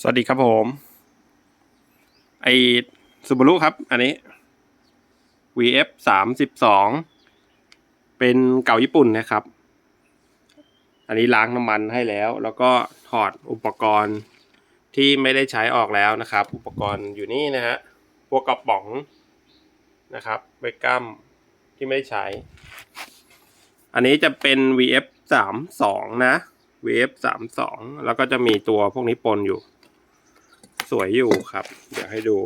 สวัสดีครับผม ไอซูบารุครับ อันนี้ VF สามสิบสองเป็นเก่าญี่ปุ่นนะครับ อันนี้ล้างน้ำมันให้แล้ว แล้วก็ถอดอุปกรณ์ที่ไม่ได้ใช้ออกแล้วนะครับ อุปกรณ์อยู่นี่นะฮะพวกกระป๋องนะครับเบกัมที่ไม่ได้ใช้ อันนี้จะเป็น VF สามสองนะ VF สามสองแล้วก็จะมีตัวพวกนี้ปนอยู่ สวยอยู่ครับ เดี๋ยวให้ดู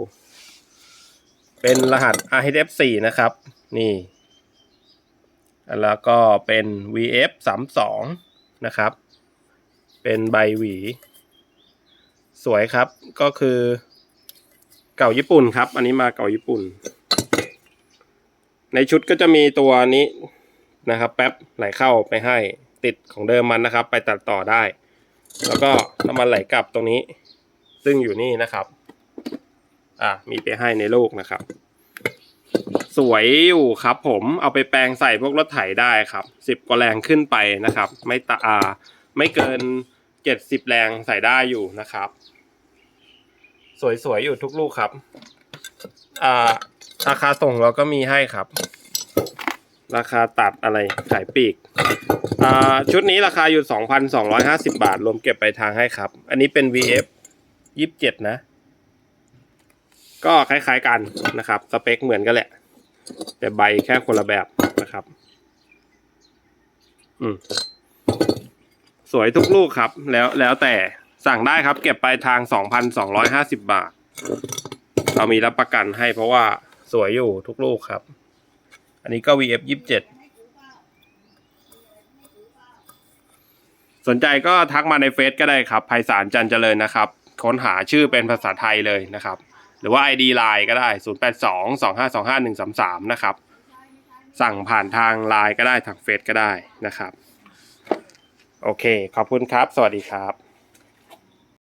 เป็นรหัส RHF 4นะครับ นี่ แล้วก็เป็น VF 3 2นะครับ เป็นใบหวี สวยครับ ก็คือ เก่าญี่ปุ่นครับ อันนี้มาเก่าญี่ปุ่น ในชุดก็จะมีตัวนี้นะครับแป๊บไหลเข้าไปให้ติดของเดิมมันนะครับ ไปตัดต่อได้ แล้วก็น้ำมันไหลกลับตรงนี้ ซึ่งอยู่นี่นะครับ อะมีไปให้ในลูกนะครับ สวยอยู่ครับ ผมเอาไปแปลงใส่พวกรถไถได้ครับสิบกว่าแรงขึ้นไปนะครับ ไม่ตาอ่าไม่เกินเจ็ดสิบแรงใส่ได้อยู่นะครับ สวยๆอยู่ทุกลูกครับอ่าราคาส่งเราก็มีให้ครับ ราคาตัดอะไรขายปีกอ่าชุดนี้ราคาอยู่สองพันสองร้อยห้าสิบาท รวมเก็บไปทางให้ครับ อันนี้เป็น VF ยี่สิบเจ็ดนะ ก็คล้ายๆกันนะครับ สเปคเหมือนกันแหละ แต่ใบแค่คนละแบบนะครับ อืมสวยทุกลูกครับ แล้วแล้วแต่สั่งได้ครับ เก็บไปทางสองพันสองร้อยห้าสิบบาท เรามีรับประกันให้เพราะว่าสวยอยู่ทุกลูกครับ อันนี้ก็ VF ยี่สิบเจ็ดสนใจก็ทักมาในเฟซก็ได้ครับ ไพศาลจันเจริญนะครับ ค้นหาชื่อเป็นภาษาไทยเลยนะครับ หรือว่า ID Line ก็ได้ 0822525133 นะครับ สั่งผ่านทาง Line ก็ได้ทางเฟซก็ได้นะครับ โอเค ขอบคุณครับ สวัสดีครับ